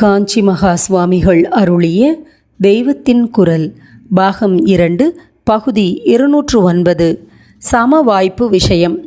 காஞ்சி மகா சுவாமிகள் அருளிய தெய்வத்தின் குரல் பாகம் இரண்டு பகுதி இருநூற்று ஒன்பது சம வாய்ப்பு விஷயம்.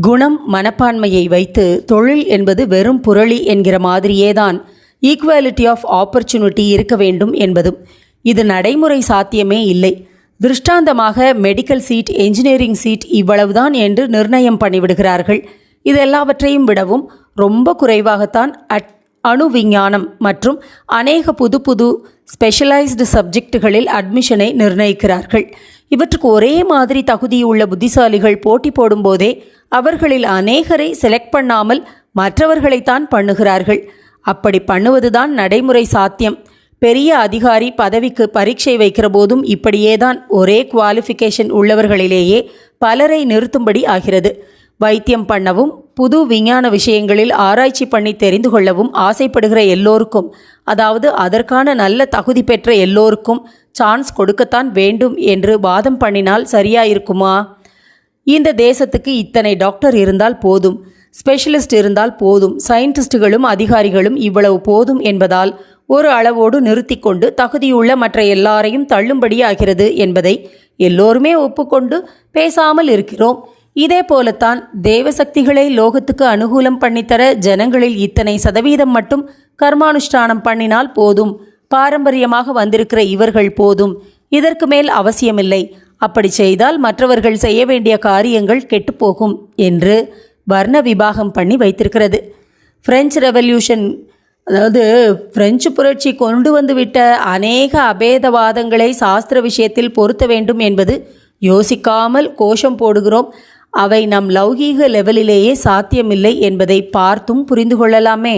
குணம் மனப்பான்மையை வைத்து தொழில் என்பது வெறும் புரளி என்கிற மாதிரியேதான். ஈக்குவாலிட்டி ஆஃப் ஆப்பர்ச்சுனிட்டி இருக்க வேண்டும் என்பதும். இது நடைமுறை சாத்தியமே இல்லை. திருஷ்டாந்தமாக மெடிக்கல் சீட் என்ஜினியரிங் சீட் இவ்வளவுதான் என்று நிர்ணயம் பண்ணிவிடுகிறார்கள். இது எல்லாவற்றையும் விடவும் ரொம்ப குறைவாகத்தான் அட் அணு விஞ்ஞானம் மற்றும் அநேக புது புது ஸ்பெஷலைஸ்டு சப்ஜெக்டுகளில் அட்மிஷனை நிர்ணயிக்கிறார்கள். இவற்றுக்கு ஒரே மாதிரி தகுதியுள்ள புத்திசாலிகள் போட்டி போடும்போதே அவர்களில் அநேகரை செலக்ட் பண்ணாமல் மற்றவர்களைத்தான் பண்ணுகிறார்கள். அப்படி பண்ணுவதுதான் நடைமுறை சாத்தியம். பெரிய அதிகாரி பதவிக்கு பரீட்சை வைக்கிற போதும் இப்படியேதான் ஒரே குவாலிஃபிகேஷன் உள்ளவர்களிலேயே பலரை நிறுத்தும்படி ஆகிறது. வைத்தியம் பண்ணவும் புது விஞ்ஞான விஷயங்களில் ஆராய்ச்சி பண்ணி தெரிந்து கொள்ளவும் ஆசைப்படுகிற எல்லோருக்கும் அதாவது அதற்கான நல்ல தகுதி பெற்ற எல்லோருக்கும் சான்ஸ் கொடுக்கத்தான் வேண்டும் என்று வாதம் பண்ணினால் சரியாயிருக்குமா? இந்த தேசத்துக்கு இத்தனை டாக்டர் இருந்தால் போதும் ஸ்பெஷலிஸ்ட் இருந்தால் போதும் சயின்டிஸ்டுகளும் அதிகாரிகளும் இவ்வளவு போதும் என்பதால் ஒரு அளவோடு நிறுத்தி கொண்டு தகுதியுள்ள மற்ற எல்லாரையும் தள்ளும்படியாகிறது என்பதை எல்லோருமே ஒப்புக்கொண்டு பேசாமல் இருக்கிறோம். இதே போலத்தான் தேவசக்திகளை லோகத்துக்கு அனுகூலம் பண்ணித்தர ஜனங்களில் இத்தனை சதவீதம் மட்டும் கர்மானுஷ்டானம் பண்ணினால் போதும். பாரம்பரியமாக வந்திருக்கிற இவர்கள் போதும். இதற்கு மேல் அவசியமில்லை. அப்படி செய்தால் மற்றவர்கள் செய்ய வேண்டிய காரியங்கள் கெட்டுப்போகும் என்று வர்ண விபாகம் பண்ணி வைத்திருக்கிறது. பிரெஞ்சு ரெவல்யூஷன் அதாவது பிரெஞ்சு புரட்சி கொண்டு வந்துவிட்ட அநேக அபேதவாதங்களை சாஸ்திர விஷயத்தில் பொருத்த வேண்டும் என்பது யோசிக்காமல் கோஷம் போடுகிறோம். அவை நம் லௌகீக லெவலிலேயே சாத்தியமில்லை என்பதை பார்த்தும் புரிந்து கொள்ளலாமே